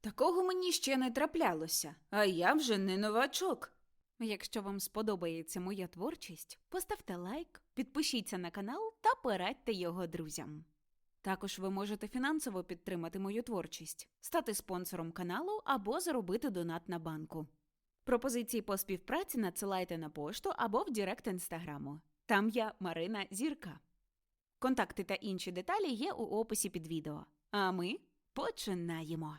Такого мені ще не траплялося, а я вже не новачок. Якщо вам сподобається моя творчість, поставте лайк, підпишіться на канал та порадьте його друзям. Також ви можете фінансово підтримати мою творчість, стати спонсором каналу або заробити донат на банку. Пропозиції по співпраці надсилайте на пошту або в Директ інстаграму. Там я Марина Зірка. Контакти та інші деталі є у описі під відео. А ми починаємо.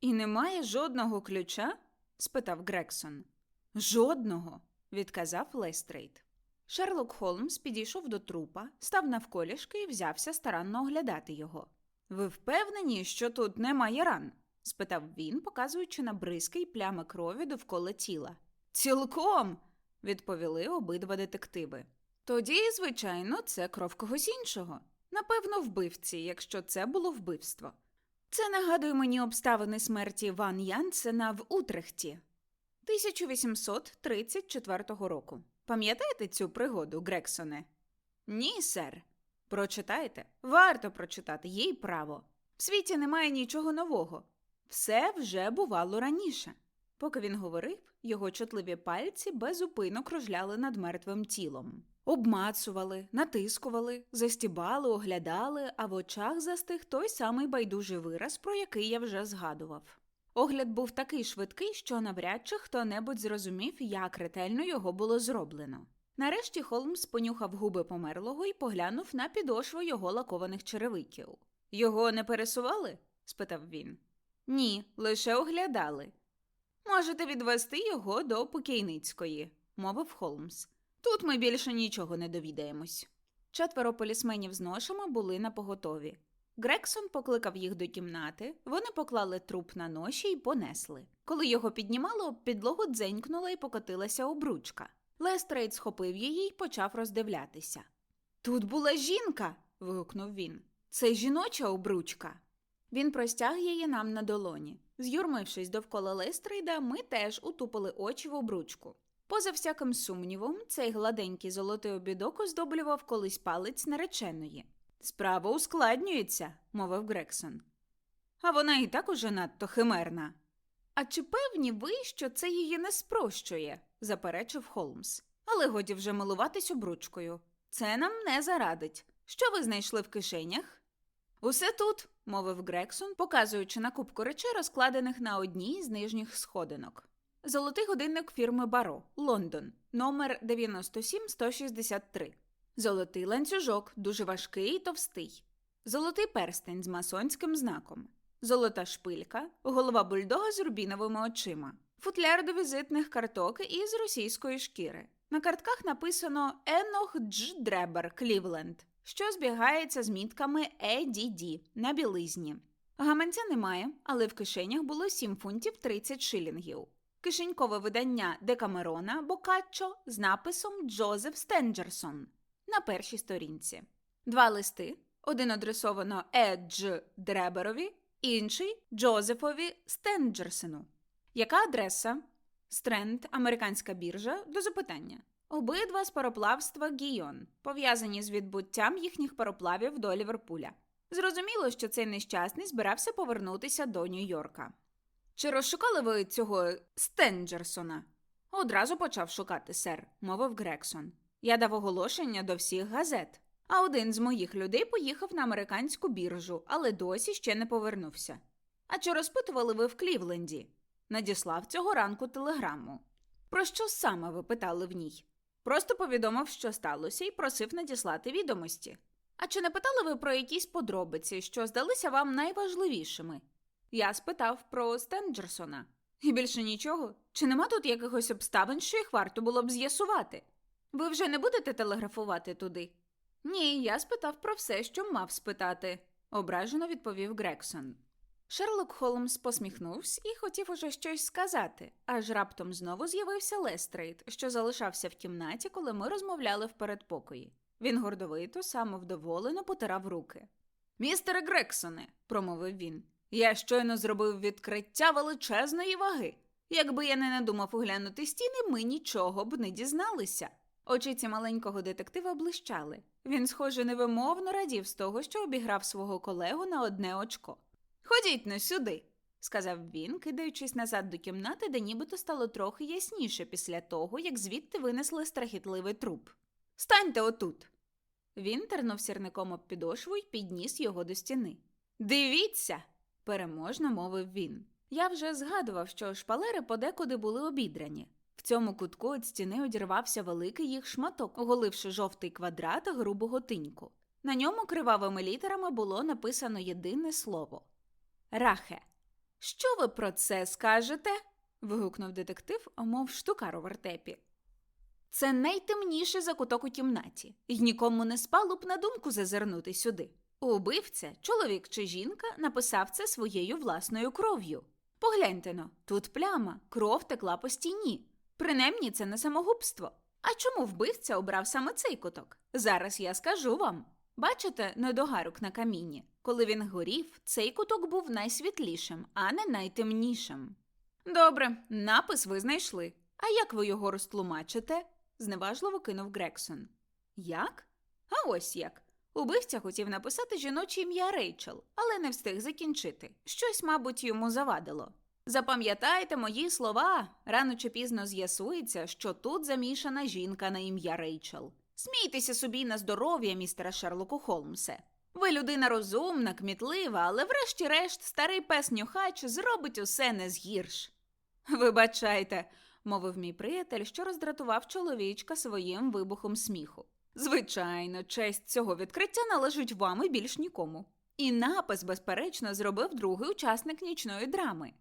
І немає жодного ключа? спитав Грексон. Жодного, відказав Лестрейд. Шерлок Холмс підійшов до трупа, став навколішки і взявся старанно оглядати його. Ви впевнені, що тут немає ран? спитав він, показуючи на бризки й плями крові довкола тіла. Цілком, відповіли обидва детективи. Тоді, звичайно, це кров когось іншого. Напевно, вбивці, якщо це було вбивство. Це нагадує мені обставини смерті Ван Янсена в Утрехті 1834 року. Пам'ятаєте цю пригоду, Грексоне? Ні, сер. Прочитайте. Варто прочитати, є й право. В світі немає нічого нового. Все вже бувало раніше. Поки він говорив, його чутливі пальці без зупину кружляли над мертвим тілом. Обмацували, натискували, застібали, оглядали, а в очах застиг той самий байдужий вираз, про який я вже згадував. Огляд був такий швидкий, що навряд чи хто-небудь зрозумів, як ретельно його було зроблено. Нарешті Холмс понюхав губи померлого і поглянув на підошву його лакованих черевиків. Його не пересували? спитав він. Ні, лише оглядали. Можете відвести його до покійницької, мовив Холмс. Тут ми більше нічого не довідаємось. Четверо полісменів з ношами були на поготові. Грексон покликав їх до кімнати, вони поклали труп на ноші і понесли. Коли його піднімало, підлогу дзенькнула і покотилася обручка. Лестрейд схопив її і почав роздивлятися. Тут була жінка. вигукнув він. Це жіноча обручка. Він простяг її нам на долоні. З'юрмившись довкола Лестрейда, ми теж утупили очі в обручку. Поза всяким сумнівом, цей гладенький золотий обідок оздоблював колись палець нареченої. Справа ускладнюється, мовив Грексон. А вона і так уже надто химерна. А чи певні ви, що це її не спрощує? заперечив Холмс. Але годі вже милуватись обручкою. Це нам не зарадить. Що ви знайшли в кишенях? Усе тут, мовив Грексон, показуючи на кубку речей, розкладених на одній з нижніх сходинок. Золотий годинник фірми Баро, Лондон, номер 97163. Золотий ланцюжок, дуже важкий і товстий. Золотий перстень з масонським знаком. Золота шпилька, голова бульдога з рубіновими очима. Футляр до візитних карток із російської шкіри. На картках написано Енох Дж Дребер Клівленд, що збігається з мітками EDD на білизні. Гаманця немає, але в кишенях було 7 фунтів 30 шилінгів. Кишенькове видання Декамерона Бокаччо з написом Джозеф Стенджерсон на першій сторінці. Два листи: один адресовано Едж Дреберові, інший Джозефові Стенджерсону. Яка адреса? Стренд, американська біржа, до запитання. Обидва з пароплавства Гійон, пов'язані з відбуттям їхніх пароплавів до Ліверпуля. Зрозуміло, що цей нещасний збирався повернутися до Нью-Йорка. Чи розшукали ви цього Стенджерсона? Одразу почав шукати, сер, мовив Грексон. Я дав оголошення до всіх газет. А один з моїх людей поїхав на американську біржу, але досі ще не повернувся. А чи розпитували ви в Клівленді? Надіслав цього ранку телеграму. Про що саме ви питали в ній? Просто повідомив, що сталося, і просив надіслати відомості. А чи не питали ви про якісь подробиці, що здалися вам найважливішими? Я спитав про Стенджерсона. І більше нічого. Чи нема тут якихось обставин, що їх варто було б з'ясувати? Ви вже не будете телеграфувати туди? Ні, я спитав про все, що мав спитати, ображено відповів Грексон. Шерлок Холмс посміхнувся і хотів уже щось сказати, аж раптом знову з'явився Лестрейд, що залишався в кімнаті, коли ми розмовляли в передпокої. Він гордовито, самовдоволено потирав руки. Містере Грексоне, промовив він, я щойно зробив відкриття величезної ваги. Якби я не надумав оглянути стіни, ми нічого б не дізналися. Очиці маленького детектива блищали. Він, схоже, невимовно радів з того, що обіграв свого колегу на одне очко. Ходіть но сюди, сказав він, кидаючись назад до кімнати, де нібито стало трохи ясніше після того, як звідти винесли страхітливий труп. Станьте отут. Він тернув сірником об підошву і підніс його до стіни. Дивіться, переможно мовив він. Я вже згадував, що шпалери подекуди були обідрані. В цьому кутку від стіни одірвався великий їх шматок, оголивши жовтий квадрат грубого тиньку. На ньому кривавими літерами було написано єдине слово Рахе. Що ви про це скажете? вигукнув детектив, мов штукар у вертепі. Це найтемніший закуток у кімнаті, і нікому не спало б на думку зазирнути сюди. Убивця, чоловік чи жінка, написав це своєю власною кров'ю. Погляньте но, тут пляма, кров текла по стіні. Принаймні це не самогубство. А чому вбивця обрав саме цей куток? Зараз я скажу вам. Бачите недогарок на камінні? Коли він горів, цей куток був найсвітлішим, а не найтемнішим. Добре, напис ви знайшли. А як ви його розтлумачите? зневажливо кинув Грексон. Як? А ось як. Убивця хотів написати жіноче ім'я Рейчел, але не встиг закінчити. Щось, мабуть, йому завадило. Запам'ятайте мої слова. Рано чи пізно з'ясується, що тут замішана жінка на ім'я Рейчел. Смійтеся собі на здоров'я, містера Шерлоку Холмсе. Ви людина розумна, кмітлива, але врешті-решт старий пес нюхач зробить усе не згірш. Вибачайте, мовив мій приятель, що роздратував чоловічка своїм вибухом сміху. Звичайно, честь цього відкриття належить вам і більш нікому. І напис, безперечно, зробив другий учасник нічної драми.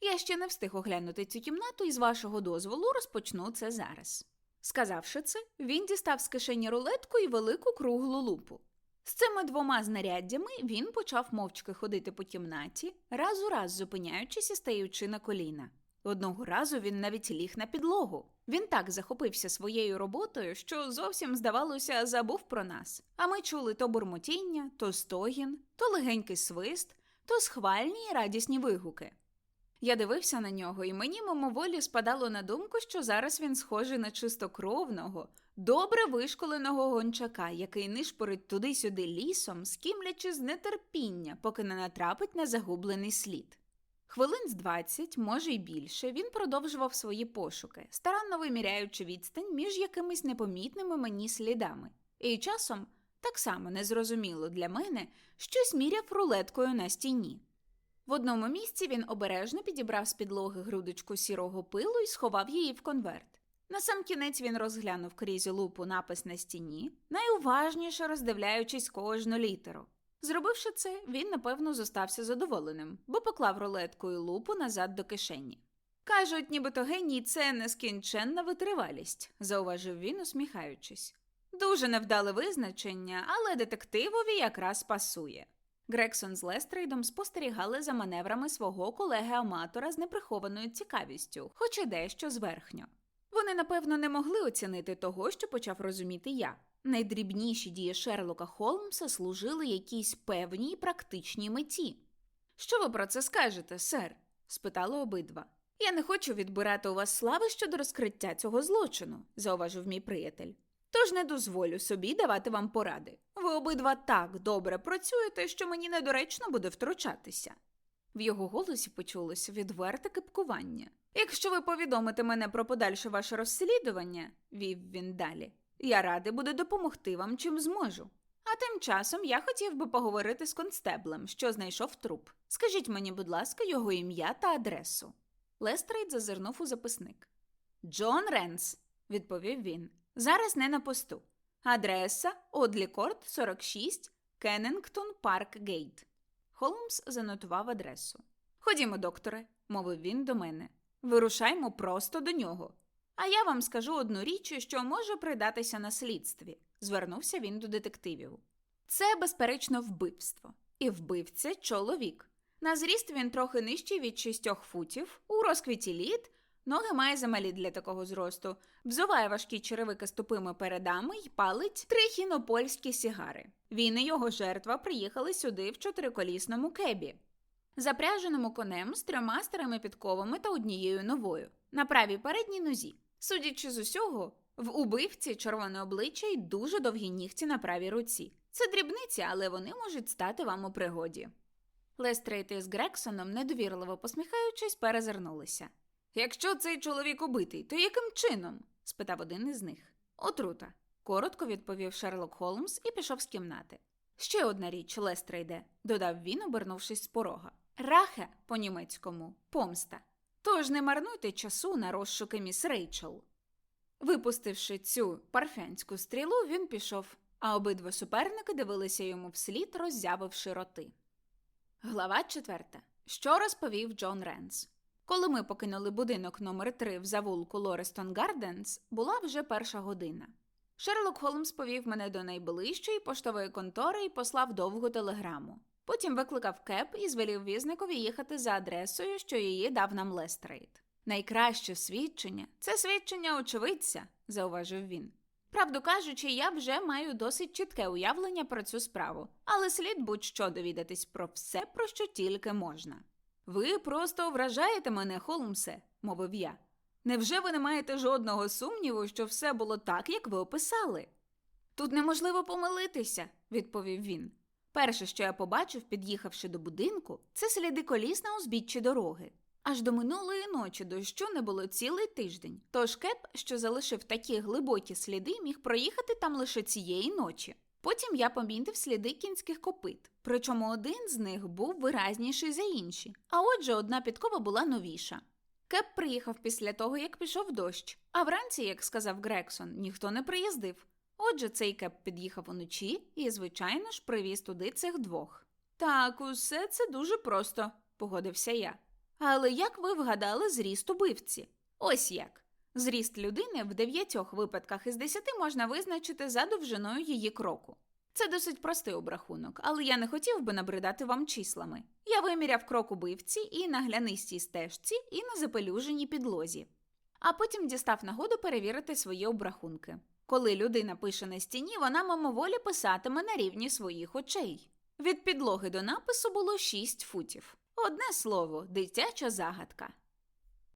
Я ще не встиг оглянути цю кімнату і з вашого дозволу розпочну це зараз. Сказавши це, він дістав з кишені рулетку і велику круглу лупу. З цими двома знаряддями він почав мовчки ходити по кімнаті, раз у раз зупиняючись і стаючи на коліна. Одного разу він навіть ліг на підлогу. Він так захопився своєю роботою, що зовсім, здавалося, забув про нас. А ми чули то бурмотіння, то стогін, то легенький свист, то схвальні й радісні вигуки. Я дивився на нього, і мені мимоволі спадало на думку, що зараз він схожий на чистокровного, добре вишколеного гончака, який нишпорить туди-сюди лісом, скімлячи з нетерпіння, поки не натрапить на загублений слід. Хвилин з двадцять, може й більше, він продовжував свої пошуки, старанно виміряючи відстань між якимись непомітними мені слідами, і часом, так само незрозуміло для мене, щось міряв рулеткою на стіні. В одному місці він обережно підібрав з підлоги грудочку сірого пилу і сховав її в конверт. На сам кінець він розглянув крізь лупу напис на стіні, найуважніше роздивляючись кожну літеру. Зробивши це, він, напевно, зостався задоволеним, бо поклав рулетку і лупу назад до кишені. Кажуть, нібито геній це нескінченна витривалість, зауважив він, усміхаючись. Дуже невдале визначення, але детективові якраз пасує. Грексон з Лестрейдом спостерігали за маневрами свого колеги-аматора з неприхованою цікавістю, хоч і дещо зверхньо. Вони, напевно, не могли оцінити того, що почав розуміти я. Найдрібніші дії Шерлока Холмса служили якійсь певній практичній меті. Що ви про це скажете, сер? спитали обидва. Я не хочу відбирати у вас слави щодо розкриття цього злочину, зауважив мій приятель. Тож не дозволю собі давати вам поради. Ви обидва так добре працюєте, що мені недоречно буде втручатися. В його голосі почулося відверте кипкування. Якщо ви повідомите мене про подальше ваше розслідування, вів він далі, я радий буду допомогти вам чим зможу. А тим часом я хотів би поговорити з констеблем, що знайшов труп. Скажіть мені, будь ласка, його ім'я та адресу. Лестрейд зазирнув у записник. Джон Ренс, відповів він. Зараз не на посту. Адреса Одлікорт 46, Кеннингтон Парк Гейт. Холмс занотував адресу. Ходімо, докторе, мовив він до мене. Вирушаймо просто до нього. А я вам скажу одну річ, що може придатися на слідстві, звернувся він до детективів. Це, безперечно, вбивство. І вбивця чоловік. На зріст він трохи нижчий від шістьох футів, у розквіті літ, ноги має замалі для такого зросту, взуває важкі черевики з тупими передами й палить три хінопольські сігари. Він і його жертва приїхали сюди в чотириколісному кебі, запряженому конем з трьома старими підковами та однією новою, на правій передній нозі. Судячи з усього, в убивці червоне обличчя й дуже довгі нігті на правій руці. Це дрібниці, але вони можуть стати вам у пригоді. Лестрейт із Грексоном, недовірливо посміхаючись, перезирнулися. Якщо цей чоловік убитий, то яким чином? спитав один із них. Отрута, коротко відповів Шерлок Холмс і пішов з кімнати. Ще одна річ, Лестрейде, додав він, обернувшись з порога. Рахе по-німецькому помста. Тож не марнуйте часу на розшуки міс Рейчел. Випустивши цю парфянську стрілу, він пішов, а обидва суперники дивилися йому вслід, роззявивши роти. Глава четверта. Що розповів Джон Ренс? Коли ми покинули будинок номер 3 в завулку Лорестон Гарденс, була вже перша година. Шерлок Холмс повів мене до найближчої поштової контори і послав довгу телеграму. Потім викликав кеп і звелів візникові їхати за адресою, що її дав нам Лестрейд. Найкраще свідчення це свідчення очевидця, зауважив він. Правду кажучи, я вже маю досить чітке уявлення про цю справу, але слід будь-що довідатись про все, про що тільки можна. Ви просто вражаєте мене, Холмсе, мовив я. Невже ви не маєте жодного сумніву, що все було так, як ви описали? Тут неможливо помилитися, відповів він. Перше, що я побачив, під'їхавши до будинку, це сліди коліс на узбіччі дороги. Аж до минулої ночі дощу не було цілий тиждень. Тож кеп, що залишив такі глибокі сліди, міг проїхати там лише цієї ночі. Потім я помітив сліди кінських копит, причому один з них був виразніший за інші, а отже, одна підкова була новіша. Кеп приїхав після того, як пішов дощ, а вранці, як сказав Грексон, ніхто не приїздив. Отже, цей кеп під'їхав уночі і, звичайно ж, привіз туди цих двох. Так, усе це дуже просто, погодився я. Але як ви вгадали зріст убивці? Ось як. Зріст людини в дев'ятьох випадках із десяти можна визначити за довжиною її кроку. Це досить простий обрахунок, але я не хотів би набридати вам числами. Я виміряв крок убивці і на глянистій стежці, і на запелюженій підлозі. А потім дістав нагоду перевірити свої обрахунки. Коли людина пише на стіні, вона мимоволі писатиме на рівні своїх очей. Від підлоги до напису було 6 футів. Одне слово, дитяча загадка.